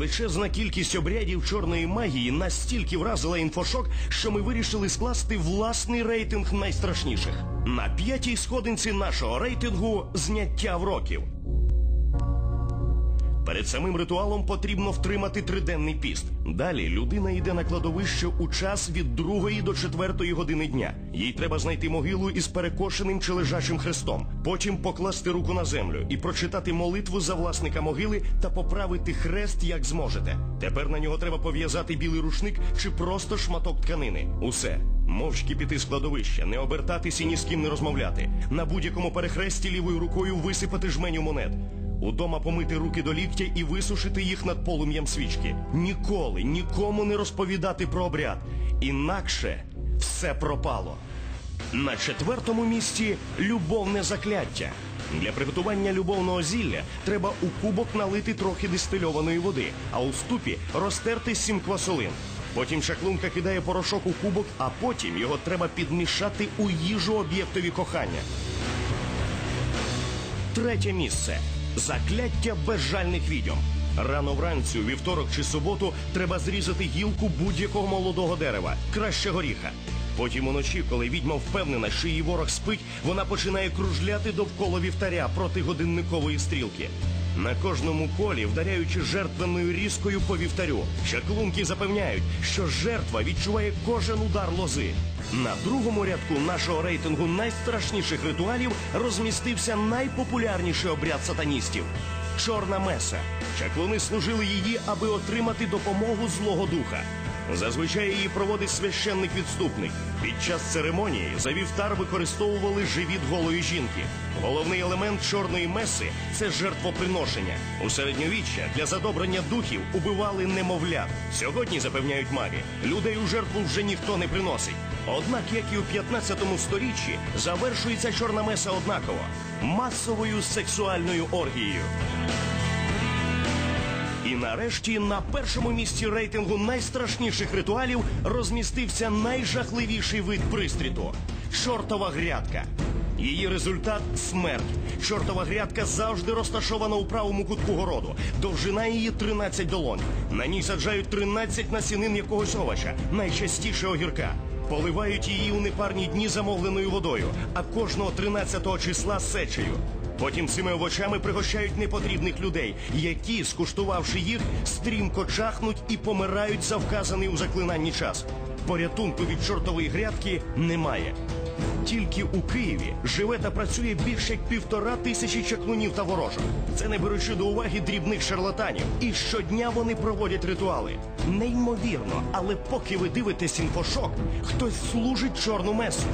Величезна кількість обрядів чорної магії настільки вразила інфошок, що ми вирішили скласти власний рейтинг найстрашніших. На п'ятій сходинці нашого рейтингу зняття вроків. Перед самим ритуалом потрібно втримати триденний піст. Далі людина йде на кладовище у час від другої до четвертої години дня. Їй треба знайти могилу із перекошеним чи лежачим хрестом. Потім покласти руку на землю і прочитати молитву за власника могили та поправити хрест, як зможете. Тепер на нього треба пов'язати білий рушник чи просто шматок тканини. Усе. Мовчки піти з кладовища, не обертатись і ні з ким не розмовляти. На будь-якому перехресті лівою рукою висипати жменю монет. Удома помити руки до ліктя і висушити їх над полум'ям свічки. Ніколи нікому не розповідати про обряд. Інакше все пропало. На четвертому місці любовне закляття. Для приготування любовного зілля треба у кубок налити трохи дистильованої води, а у ступі розтерти сім квасолин. Потім шаклунка кидає порошок у кубок, а потім його треба підмішати у їжу об'єктові кохання. Третє місце закляття безжальних відьом. Рано вранці, у вівторок чи суботу, треба зрізати гілку будь-якого молодого дерева, краще горіха. Потім уночі, коли відьма впевнена, що її ворог спить, вона починає кружляти довкола вівтаря проти годинникової стрілки. На кожному колі, вдаряючи жертвеною різкою по вівтарю, чаклунки запевняють, що жертва відчуває кожен удар лози. На другому рядку нашого рейтингу найстрашніших ритуалів розмістився найпопулярніший обряд сатаністів чорна меса. Чаклуни служили її, аби отримати допомогу злого духа. Зазвичай її проводить священник відступник. Під час церемонії за вівтар використовували живіт голої жінки. Головний елемент чорної меси це жертвоприношення. У середньовіччя для задобрення духів убивали немовлят. Сьогодні запевняють маги, людей у жертву вже ніхто не приносить. Однак, як і у 15 сторіччі, завершується чорна меса однаково масовою сексуальною оргією. І нарешті на першому місці рейтингу найстрашніших ритуалів розмістився найжахливіший вид пристріту чортова грядка. Її результат смерть. Чортова грядка завжди розташована у правому кутку городу. Довжина її 13 долонь. На ній саджають 13 насінин якогось овоча, найчастіше огірка. Поливають її у непарні дні замовленою водою, а кожного 13-го числа сечею. Потім цими овочами пригощають непотрібних людей, які, скуштувавши їх, стрімко чахнуть і помирають за вказаний у заклинанні час. Порятунку від чортової грядки немає. Тільки у Києві живе та працює більше як півтора тисячі чаклунів та ворожок. Це не беручи до уваги дрібних шарлатанів. І щодня вони проводять ритуали. Неймовірно, але поки ви дивитесь інфошок, хтось служить чорну месу.